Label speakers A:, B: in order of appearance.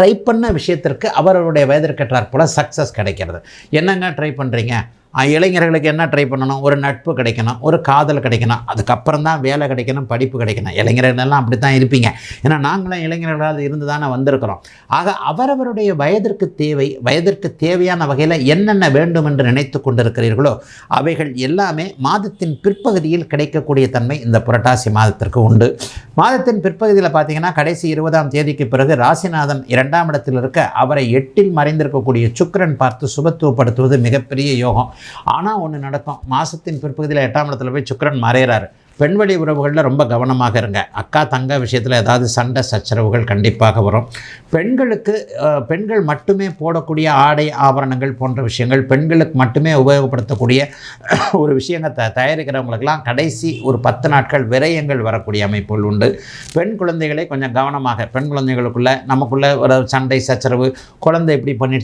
A: Try பண்ண விஷயத்திற்கு அவர்களுடைய வயதிற்கேற்றாற் போல் சக்ஸஸ் கிடைக்கிறது. என்னங்க ட்ரை பண்ணுறீங்க இளைஞர்களுக்கு என்ன ட்ரை பண்ணணும்? ஒரு நட்பு கிடைக்கணும் ஒரு காதல் கிடைக்கணும் அதுக்கப்புறம் தான் வேலை கிடைக்கணும் படிப்பு கிடைக்கணும். இளைஞர்களெல்லாம் அப்படி தான் இருப்பீங்க. ஏன்னா நாங்களும் இளைஞர்களாக இருந்து தானே வந்திருக்கிறோம். ஆக அவரவருடைய வயதிற்கு தேவை வயதிற்கு தேவையான வகையில் என்னென்ன வேண்டும் என்று நினைத்து கொண்டிருக்கிறீர்களோ அவைகள் எல்லாமே மாதத்தின் பிற்பகுதியில் கிடைக்கக்கூடிய தன்மை இந்த புரட்டாசி மாதத்திற்கு உண்டு. மாதத்தின் பிற்பகுதியில் பார்த்தீங்கன்னா கடைசி இருபதாம் தேதிக்கு பிறகு ராசிநாதன் இரண்டாம் இடத்தில் இருக்க அவரை எட்டில் மறைந்திருக்கக்கூடிய சுக்கரன் பார்த்து சுபத்துவப்படுத்துவது மிகப்பெரிய யோகம். ஆனால் ஒன்று நடக்கும். மாதத்தின் பிற்பகுதியில் எட்டாம் இடத்துல போய் சுக்கரன் மறையிறாரு பெண்வழி உறவுகளில் ரொம்ப கவனமாக இருங்க. அக்கா தங்க விஷயத்தில் ஏதாவது சண்டை சச்சரவுகள் கண்டிப்பாக வரும். பெண்களுக்கு பெண்கள் மட்டுமே போடக்கூடிய ஆடை ஆபரணங்கள் போன்ற விஷயங்கள் பெண்களுக்கு மட்டுமே உபயோகப்படுத்தக்கூடிய ஒரு விஷயங்கள் த தயாரிக்கிறவங்களுக்கெல்லாம் கடைசி ஒரு பத்து நாட்கள் விரயங்கள் வரக்கூடிய அமைப்புகள் உண்டு. பெண் குழந்தைகளை கொஞ்சம் கவனமாக பெண் குழந்தைகளுக்குள்ள நமக்குள்ள ஒரு சண்டை சச்சரவு குழந்தை இப்படி பண்ணிட்டு